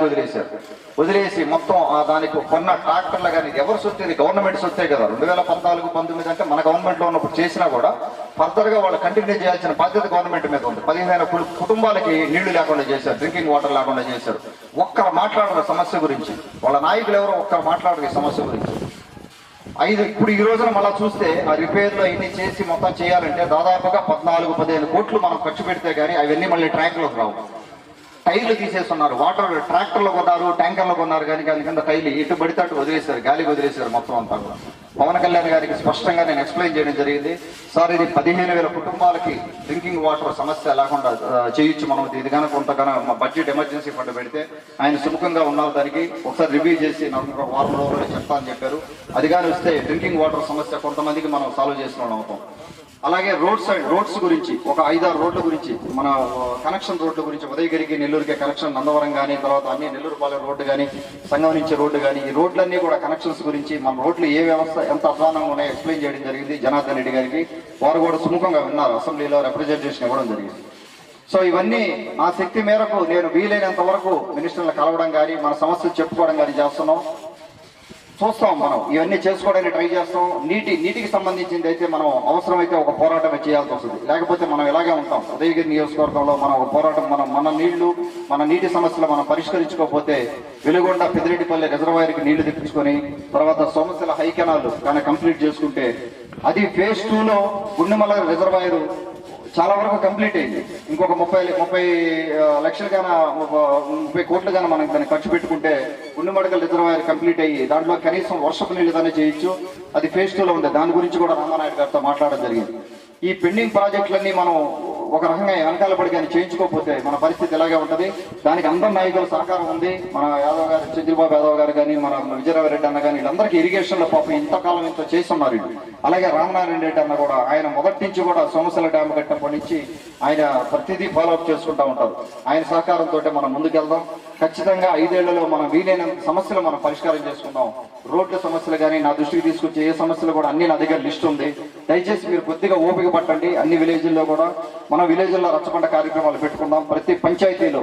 వదిలేశారు. వదిలేసి మొత్తం ఆ దానికి కొన్న ట్రాక్టర్లు కానీ ఎవరు సొత్తేది గవర్నమెంట్ సొత్తే కదా. రెండు వేల పద్నాలుగు పంతొమ్మిది అంటే మన గవర్నమెంట్లో ఉన్నప్పుడు చేసినా కూడా ఫర్దర్గా వాళ్ళు కంటిన్యూ చేయాల్సిన బాధ్యత గవర్నమెంట్ మీద ఉంది. పదిహేను కుటుంబాలకి నీళ్ళు లేకుండా చేశారు డ్రింకింగ్ వాటర్ లేకుండా చేశారు. ఒక్కరు మాట్లాడరు సమస్య గురించి. వాళ్ళ నాయకులు ఎవరో ఒక్కరు మాట్లాడరు ఈ సమస్య గురించి. ఐదు ఇప్పుడు ఈ రోజున మళ్ళీ చూస్తే ఆ రిపేర్లు అవన్నీ చేసి మొత్తం చేయాలంటే దాదాపుగా పద్నాలుగు పదిహేను కోట్లు మనం ఖర్చు పెడితే కానీ అవన్నీ మళ్ళీ ట్రాక్లోకి రావు. టైర్లు తీసేస్తున్నారు. వాటర్ ట్రాక్టర్లు కొన్నారు ట్యాంకర్లు కొన్నారు కానీ కానీ కింద టైర్లు ఇటు పడితే అటు వదిలేశారు. గాలికి వదిలేశారు మొత్తం అంతా కూడా. పవన్ కళ్యాణ్ గారికి స్పష్టంగా నేను ఎక్స్ప్లెయిన్ చేయడం జరిగింది. సార్ ఇది పదిహేను వేల కుటుంబాలకి డ్రింకింగ్ వాటర్ సమస్య లేకుండా చేయొచ్చు మనం. ఇది కనుక కొంతగానో మా బడ్జెట్ ఎమర్జెన్సీ ఫండ్ పెడితే ఆయన సుముఖంగా ఉన్నారు దానికి. ఒకసారి రివ్యూ చేసి నాకు వారం రోజులు చెప్తా అని చెప్పారు. అది కానీ వస్తే డ్రింకింగ్ వాటర్ సమస్య కొంతమందికి మనం సాల్వ్ చేసిన అవుతాం. అలాగే రోడ్ సైడ్ రోడ్స్ గురించి ఒక ఐదారు రోడ్ల గురించి మన కనెక్షన్ రోడ్ల గురించి ఉదయగిరికి నెల్లూరుకి కనెక్షన్ నందవరం కానీ తర్వాత అన్ని నెల్లూరుపాలెం రోడ్డు కానీ సంగం నుంచి రోడ్డు కానీ ఈ రోడ్లన్నీ కూడా కనెక్షన్స్ గురించి మన రోడ్లు ఏ వ్యవస్థ ఎంత అధ్వానంగా ఉన్నాయో ఎక్స్ప్లెయిన్ చేయడం జరిగింది జనార్దన్ రెడ్డి గారికి. వారు కూడా సుముఖంగా విన్నారు. అసెంబ్లీలో రిప్రజెంటేషన్ ఇవ్వడం జరిగింది. సో ఇవన్నీ నా శక్తి మేరకు నేను వీలైనంత వరకు మినిస్టర్లు కలవడం కానీ మన సమస్యలు చెప్పుకోవడం కానీ చేస్తున్నాం. చూస్తాం మనం. ఇవన్నీ చేసుకోవడానికి ట్రై చేస్తాం. నీటి నీటికి సంబంధించింది అయితే మనం అవసరమైతే ఒక పోరాటం చేయాల్సి వస్తుంది. లేకపోతే మనం ఇలాగే ఉంటాం. ఉదయగిరి నియోజకవర్గంలో మనం ఒక పోరాటం మనం మన నీళ్ళు మన నీటి సమస్యలు మనం పరిష్కరించుకోకపోతే వెలుగొండ పెద్దిరెడ్డిపల్లి రిజర్వాయర్కి నీళ్ళు తెప్పించుకొని తర్వాత సోమశిల హైకెనాలు కానీ కంప్లీట్ చేసుకుంటే అది ఫేజ్ టూలో గుండెమల రిజర్వాయర్ చాలా వరకు కంప్లీట్ అయింది. ఇంకొక ముప్పై ముప్పై ఆ, లక్షలు ముప్పై కోట్లు గాన మనం దాన్ని ఖర్చు పెట్టుకుంటే గుండెమడకల్ రిజర్వాయర్ కంప్లీట్ అయ్యి దాంట్లో కనీసం వర్షపు నీళ్ళు దాన్ని చేయొచ్చు. అది ఫేజ్ టూలో ఉంది. దాని గురించి కూడా రామానాయుడు గారితో మాట్లాడడం జరిగింది. ఈ పెండింగ్ ప్రాజెక్టులన్నీ మనం ఒక రకంగా వెనకాల పడి కానీ చేయించుకోకపోతే మన పరిస్థితి ఇలాగే ఉంటుంది? దానికి అందరి నాయకుల సహకారం ఉంది. మన యాదవ్ గారు చంద్రబాబు యాదవ్ గారు కానీ మన విజయరామరెడ్డి అన్న కానీ వీళ్ళందరికీ ఇరిగేషన్లో పాపం ఇంతకాలం ఇంత చేస్తున్నారు అలాగే రామనారాయణ రెడ్డి అన్న కూడా ఆయన మొదటి నుంచి కూడా సమస్యల డ్యామ్ కట్టినప్పటి నుంచి ఆయన ప్రతిదీ ఫాలోఅప్ చేసుకుంటూ చేసుకుంటా ఉంటారు. ఆయన సహకారంతో మనం ముందుకెళ్దాం. ఖచ్చితంగా ఐదేళ్ళలో మనం వీలైన సమస్యలు మనం పరిష్కారం చేసుకుందాం. రోడ్ల సమస్యలు కానీ నా దృష్టికి తీసుకొచ్చే ఏ సమస్యలు కూడా అన్ని నా దగ్గర లిస్ట్ ఉంది. దయచేసి మీరు కొద్దిగా ఓపిక పట్టండి. అన్ని విలేజ్ల్లో కూడా మన విలేజ్లో రచ్చబండ కార్యక్రమాలు పెట్టుకుందాం. ప్రతి పంచాయతీలో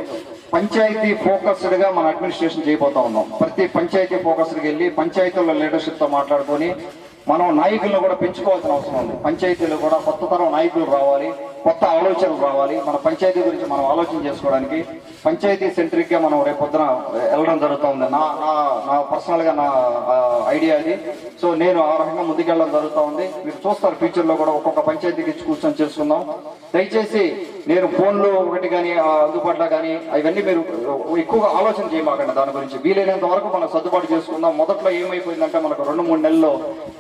పంచాయతీ ఫోకస్డ్గా మన అడ్మినిస్ట్రేషన్ చేయబోతా ఉన్నాం. ప్రతి పంచాయతీ ఫోకస్డ్కి వెళ్ళి పంచాయతీల లీడర్షిప్తో మాట్లాడుకొని మనం నాయకులను కూడా పెంచుకోవాల్సిన అవసరం ఉంది. పంచాయతీలో కూడా కొత్త తరం నాయకులు రావాలి కొత్త ఆలోచనలు రావాలి. మన పంచాయతీ గురించి మనం ఆలోచన చేసుకోవడానికి పంచాయతీ సెంట్రిక్గా మనం రేపొద్దున వెళ్ళడం జరుగుతుంది. నా నా నా పర్సనల్గా నా ఐడియా అది. సో నేను ఆ రకంగా ముందుకెళ్ళడం జరుగుతూ ఉంది మీరు చూస్తారు ఫ్యూచర్లో కూడా ఒక్కొక్క పంచాయతీకి ఇచ్చి కూర్చొని చేసుకుందాం. దయచేసి నేను ఫోన్లో ఒకటి కానీ అందుబాటులో కానీ అవన్నీ మీరు ఎక్కువగా ఆలోచన చేయమాకండి. దాని గురించి వీలైనంత వరకు మనం సర్దుబాటు చేసుకుందాం. మొదట్లో ఏమైపోయిందంటే మనకు రెండు మూడు నెలల్లో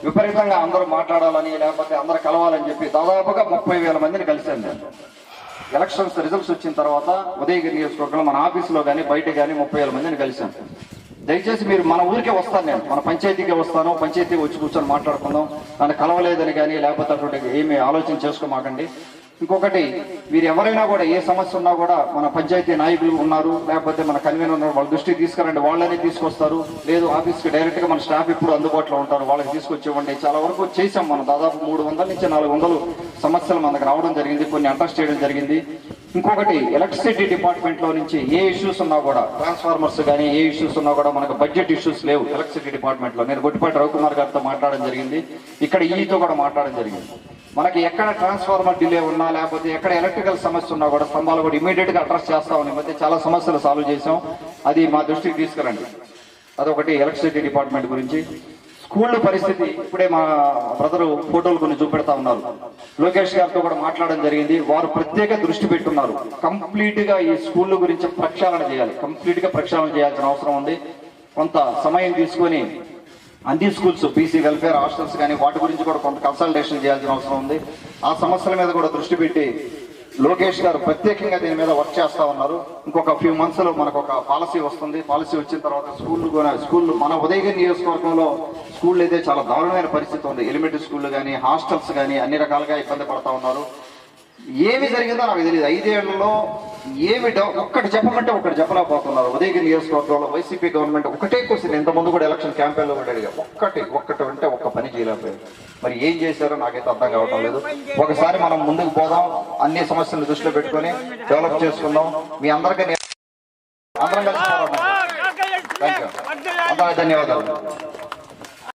విపరీతంగా అందరూ మాట్లాడాలని లేకపోతే అందరూ కలవాలని చెప్పి దాదాపుగా ముప్పై వేల మందిని కలిశాను ఎలక్షన్స్ రిజల్ట్స్ వచ్చిన తర్వాత ఉదయగిరి నియోజకవర్గంలో మన ఆఫీసులో కానీ బయట కానీ ముప్పై వేల మందిని కలిశాను. దయచేసి మీరు మన ఊరికే వస్తాను నేను. మన పంచాయతీకే వస్తాను. పంచాయతీ వచ్చి కూర్చొని మాట్లాడుకుందాం. నన్ను కలవలేదని కానీ లేకపోతే అటువంటి ఏమి ఆలోచన చేసుకోమాకండి. ఇంకొకటి మీరు ఎవరైనా కూడా ఏ సమస్య ఉన్నా కూడా మన పంచాయతీ నాయకులు ఉన్నారు లేకపోతే మన కన్వీనర్ ఉన్నారు వాళ్ళ దృష్టికి తీసుకురండి వాళ్ళనే తీసుకొస్తారు. లేదు ఆఫీస్కి డైరెక్ట్గా మన స్టాఫ్ ఇప్పుడు అందుబాటులో ఉంటారు వాళ్ళకి తీసుకొచ్చి ఇవ్వండి చాలా వరకు చేసాం మనం దాదాపు మూడు వందల నుంచి నాలుగు వందలు సమస్యలు మనకు రావడం జరిగింది కొన్ని అడ్రస్ చేయడం జరిగింది. ఇంకొకటి ఎలక్ట్రిసిటీ డిపార్ట్మెంట్లో నుంచి ఏ ఇష్యూస్ ఉన్నా కూడా ట్రాన్స్ఫార్మర్స్ కానీ ఏ ఇష్యూస్ ఉన్నా కూడా మనకు బడ్జెట్ ఇష్యూస్ లేవు ఎలక్ట్రిసిటీ డిపార్ట్మెంట్లో నేను గొట్టిపాటి రవికుమార్ గారితో మాట్లాడడం జరిగింది ఇక్కడ ఈతో కూడా మాట్లాడడం జరిగింది. మనకి ఎక్కడ ట్రాన్స్ఫార్మర్ డిలే ఉన్నా లేకపోతే ఎక్కడ ఎలక్ట్రికల్ సమస్య ఉన్నా కూడా స్తంభాలు కూడా ఇమీడియట్గా అడ్రస్ చేస్తామని ఈ మధ్య చాలా సమస్యలు సాల్వ్ చేసాం అది మా దృష్టికి తీసుకురండి. అదొకటి ఎలక్ట్రిసిటీ డిపార్ట్మెంట్ గురించి. స్కూళ్ళ పరిస్థితి ఇప్పుడే మా బ్రదరు ఫోటోలు కొన్ని చూపెడతా ఉన్నారు. లోకేష్ గారితో కూడా మాట్లాడడం జరిగింది. వారు ప్రత్యేక దృష్టి పెట్టున్నారు. కంప్లీట్గా ఈ స్కూళ్ళ గురించి ప్రక్షాళన చేయాలి. కంప్లీట్గా ప్రక్షాళన చేయాల్సిన అవసరం ఉంది. కొంత సమయం తీసుకొని అన్ని స్కూల్స్ బీసీ వెల్ఫేర్ హాస్టల్స్ కానీ వాటి గురించి కూడా కొంత కన్సల్టేషన్ చేయాల్సిన అవసరం ఉంది. ఆ సమస్యల మీద కూడా దృష్టి పెట్టి లోకేష్ గారు ప్రత్యేకంగా దీని మీద వర్క్ చేస్తా ఉన్నారు. ఇంకొక ఫ్యూ మంత్స్లో మనకు ఒక పాలసీ వస్తుంది. పాలసీ వచ్చిన తర్వాత స్కూల్ స్కూల్ మన ఉదయగిరి నియోజకవర్గంలో స్కూల్ అయితే చాలా దారుణమైన పరిస్థితి ఉంది. ఎలిమెంటరీ స్కూల్ కానీ హాస్టల్స్ కానీ అన్ని రకాలుగా ఇబ్బంది పడతా ఉన్నారు. ఏమి జరిగిందో నాకు తెలియదు ఐదేళ్ళలో ఏమి ఒక్కటి చెప్పమంటే ఒకటి చెప్పలేకపోతున్నారు. ఉదయగిరి నియోజకవర్గంలో వైసీపీ గవర్నమెంట్ ఒకటే క్వశ్చన్. ఇంత ముందు కూడా ఎలక్షన్ క్యాంపెయిన్లో కూడా అడిగా ఒక్కటి ఒక్కటి అంటే ఒక్క పని చేయలేకపోయారు మరి ఏం చేశారో నాకైతే అర్థం కావటం లేదు. ఒకసారి మనం ముందుకు పోదాం. అన్ని సమస్యలను దృష్టిలో పెట్టుకొని డెవలప్ చేసుకుందాం. మీ అందరికీ అందరం కలిసి ధన్యవాదాలు.